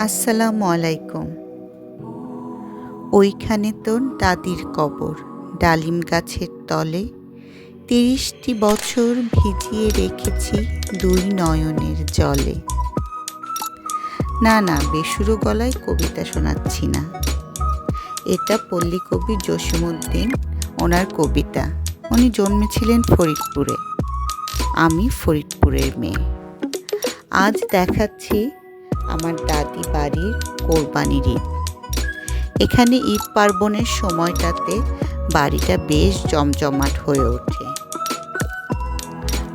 আসসালামু আলাইকুম। ওইখানে তো দাদির কবর, ডালিম গাছের তলে। তিরিশটি বছর ভিজিয়ে রেখেছি দুই নয়নের জলে। না না, বেসুরো গলায় কবিতা শোনাচ্ছি না। এটা পল্লী কবি জসিমুদ্দিন ওনার কবিতা। উনি জন্মেছিলেন ফরিদপুরে। আমি ফরিদপুরের মেয়ে। আজ দেখাচ্ছি আমার দাদি বাড়ির কোরবানির ঈদ। এখানে ঈদ পার্বণের সময়টাতে বাড়িটা বেশ জমজমাট হয়ে ওঠে।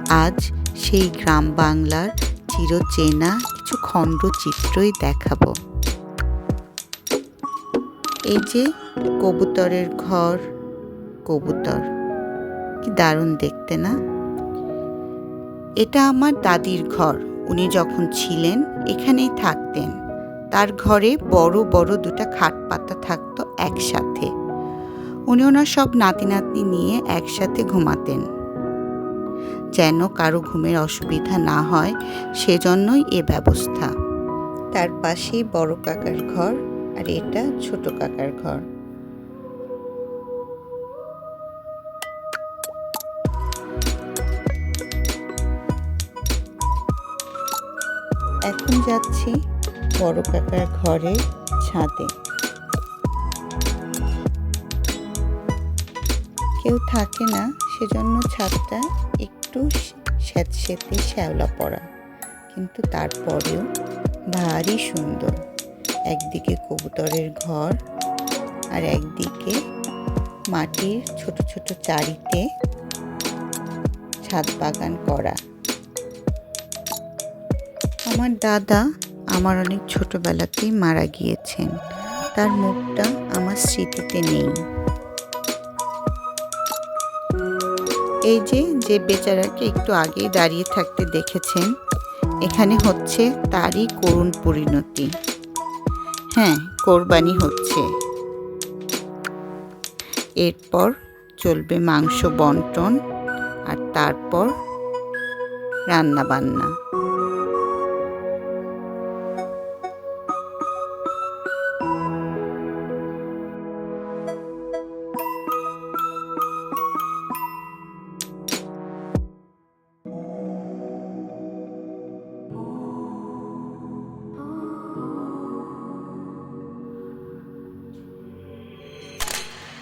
আজ সেই গ্রাম বাংলার চিরচেনা কিছু খণ্ডচিত্রই দেখাবো। এই যে কবুতরের ঘর, কবুতর, কি দারুণ দেখতে না? এটা আমার দাদির ঘর। উনি যখন ছিলেন, এখানেই থাকতেন। তার ঘরে বড় বড় দুটো খাট পাতা থাকতো একসাথে। উনি ওনার সব নাতি নাতনি নিয়ে একসাথে ঘুমাতেন। যেন কারও ঘুমের অসুবিধা না হয়, সেজন্যই এ ব্যবস্থা। তার পাশেই বড় কাকার ঘর আর এটা ছোট কাকার ঘর। এখন যাচ্ছি বড় কাকার ঘরের ছাদে। কেউ থাকে না, সেজন্য ছাদটা একটু স্যাঁতস্যাঁতে শ্যাওলা পড়া। কিন্তু তারপরেও ভারী সুন্দর। একদিকে কবুতরের ঘর আর একদিকে মাটির ছোট ছোট চারিতে ছাদ বাগান করা। আমার দাদা আমার অনেক ছোটবেলাতেই মারা গিয়েছেন। তার মুখটা আমার স্মৃতিতে নেই। এই যে যে বেচারাকে একটু আগেই দাঁড়িয়ে থাকতে দেখেছেন, এখানে হচ্ছে তারই করুণ পরিণতি। হ্যাঁ কোরবানি হচ্ছে। এরপর চলবে মাংস বন্টন আর তারপর রান্না বান্না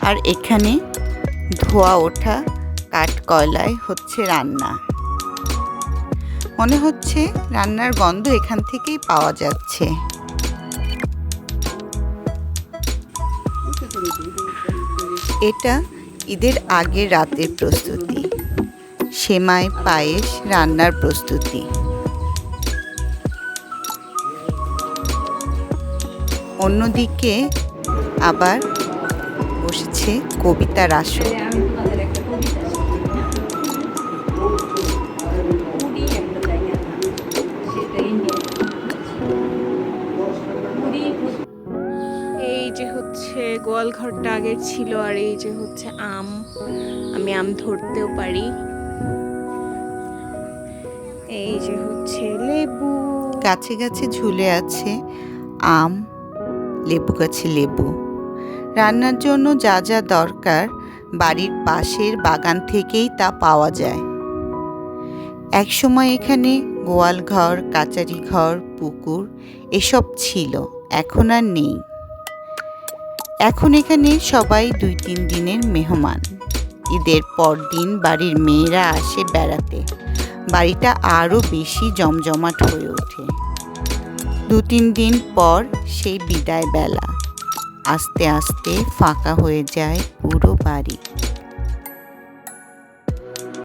আর এখানে ধোয়া ওঠা কাঠ কয়লায় হচ্ছে রান্না। মনে হচ্ছে রান্নার গন্ধ এখান থেকেই পাওয়া যাচ্ছে। এটা ঈদের আগের রাতের প্রস্তুতি। সেমাই, পায়েস রান্নার প্রস্তুতি। অন্যদিকে আবার বসেছে কবিতার আসর পুরী এই যে হচ্ছে গোয়াল ঘরটা আগের ছিল আর এই যে হচ্ছে আম। আমি আম ধরতেও পারি। এই যে হচ্ছে লেবু। গাছে গাছে ঝুলে আছে আম লেবু গাছে লেবু। রান্নার জন্য যা যা দরকার বাড়ির পাশের বাগান থেকেই তা পাওয়া যায়। একসময় এখানে গোয়াল ঘর, কাচারি ঘর, পুকুর এসব ছিল, এখন আর নেই। এখন এখানে সবাই দুই তিন দিনের মেহমান। ঈদের পর দিন বাড়ির মেয়েরা আসে বেড়াতে। বাড়িটা আরও বেশি জমজমাট হয়ে ওঠে। দু তিন দিন পর সেই বিদায় বেলা আস্তে আস্তে ফাঁকা হয়ে যায় পুরো বাড়ি।